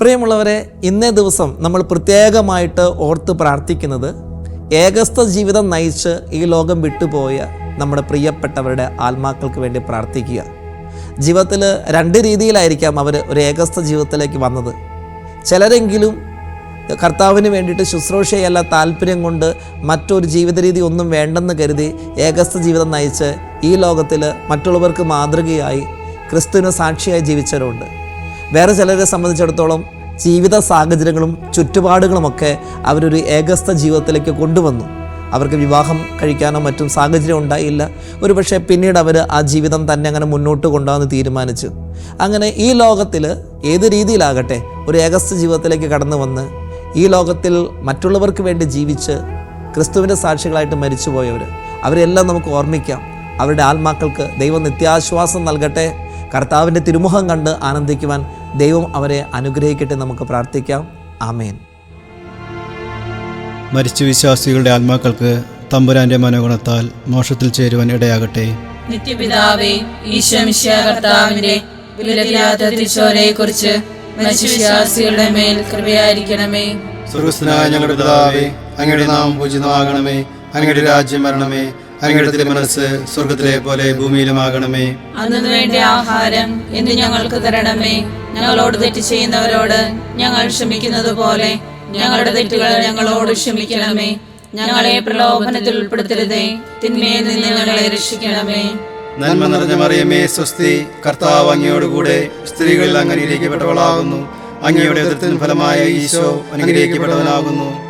പ്രിയമുള്ളവരെ ഇന്നേ ദിവസം നമ്മൾ പ്രത്യേകമായിട്ട് ഓർത്ത് പ്രാർത്ഥിക്കുന്നത് ഏകസ്ഥ ജീവിതം നയിച്ച് ഈ ലോകം വിട്ടുപോയ നമ്മുടെ പ്രിയപ്പെട്ടവരുടെ ആത്മാക്കൾക്ക് വേണ്ടി പ്രാർത്ഥിക്കുക. ജീവിതത്തിൽ രണ്ട് രീതിയിലായിരിക്കാം അവർ ഒരു ഏകസ്ഥ ജീവിതത്തിലേക്ക് വന്നത്. ചിലരെങ്കിലും കർത്താവിന് വേണ്ടിയിട്ട് ശുശ്രൂഷയല്ല താല്പര്യം കൊണ്ട് മറ്റൊരു ജീവിത രീതി ഒന്നും വേണ്ടെന്ന് കരുതി ഏകസ്ഥ ജീവിതം നയിച്ച് ഈ ലോകത്തിൽ മറ്റുള്ളവർക്ക് മാതൃകയായി ക്രിസ്തുവിന് സാക്ഷിയായി ജീവിച്ചവരുണ്ട്. വേറെ ചിലരെ സംബന്ധിച്ചിടത്തോളം ജീവിത സാഹചര്യങ്ങളും ചുറ്റുപാടുകളുമൊക്കെ അവരൊരു ഏകസ്ഥ ജീവിതത്തിലേക്ക് കൊണ്ടുവന്നു. അവർക്ക് വിവാഹം കഴിക്കാനോ മറ്റും സാഹചര്യം ഉണ്ടായില്ല. ഒരു പക്ഷേ പിന്നീട് അവർ ആ ജീവിതം തന്നെ അങ്ങനെ മുന്നോട്ട് കൊണ്ടുപോകാൻ തീരുമാനിച്ചു. അങ്ങനെ ഈ ലോകത്തിൽ ഏത് രീതിയിലാകട്ടെ ഒരു ഏകസ്ഥ ജീവിതത്തിലേക്ക് കടന്നു വന്ന് ഈ ലോകത്തിൽ മറ്റുള്ളവർക്ക് വേണ്ടി ജീവിച്ച് ക്രിസ്തുവിന്റെ സാക്ഷികളായിട്ട് മരിച്ചുപോയവർ അവരെല്ലാം നമുക്ക് ഓർമ്മിക്കാം. അവരുടെ ആത്മാക്കൾക്ക് ദൈവം നിത്യാശ്വാസം നൽകട്ടെ കർത്താവിന്റെ തിരുമുഖം കണ്ട് ആനന്ദിക്കുവാൻ ദൈവം അവരെ അനുഗ്രഹിക്കട്ടെ നമുക്ക് പ്രാർത്ഥിക്കാം. ആമേൻ. മരിച്ച വിശ്വാസികളുടെ ആത്മാക്കൾക്ക് തമ്പുരാന്റെ മനോഗുണത്താൽ മോക്ഷത്തിൽ ചേരുവാൻ ഇടയാകട്ടെ. നിത്യപിതാവേ ഈശ്വമിഷ്യ കർത്താവിന്റെ വിലതിലാത്ത തിരിച്ചോരയെ കുറിച്ച് മനുഷ്യവിശ്വാസികളുടെ മേൽ കൃപയായിരിക്കണമേ. സ്വർഗസ്നായ ഞങ്ങളുടെ പിതാവേ അങ്ങയുടെ നാമം പൂജിതമാകണമേ അങ്ങയുടെ രാജ്യം വരണമേ. അങ്ങയുടെ മനസ്സ് സ്വർഗത്തിലെ പോലെ ഭൂമിയിലുമാകണമേ. അന്നു വേണ്ടി ആഹാരം എന്ന് ഞങ്ങൾക്ക് തരണമേ. ഞങ്ങളോട് തെറ്റ് ചെയ്യുന്നവരോട് ഞങ്ങൾ ക്ഷമിക്കുന്നത് പോലെ ഞങ്ങളുടെ തെറ്റുകൾ ഞങ്ങളോട് ക്ഷമിക്കണമേ. ഞങ്ങളെ പ്രലോഭനത്തിൽ ഉൾപ്പെടുത്തരുതേ. തിന്മയിൽ നിന്ന് ഞങ്ങളെ രക്ഷിക്കണമേ. നന്മ നിറഞ്ഞ മറിയമേ സ്വസ്തി കർത്താവ് അങ്ങയോടുകൂടെ സ്ത്രീകളിൽ അങ്ങ് അനുഗ്രഹിക്കപ്പെട്ടവളാകുന്നു. അങ്ങയുടെ ഫലമായ ഈശോ അനുഗ്രഹിക്കപ്പെട്ടവനാകുന്നു.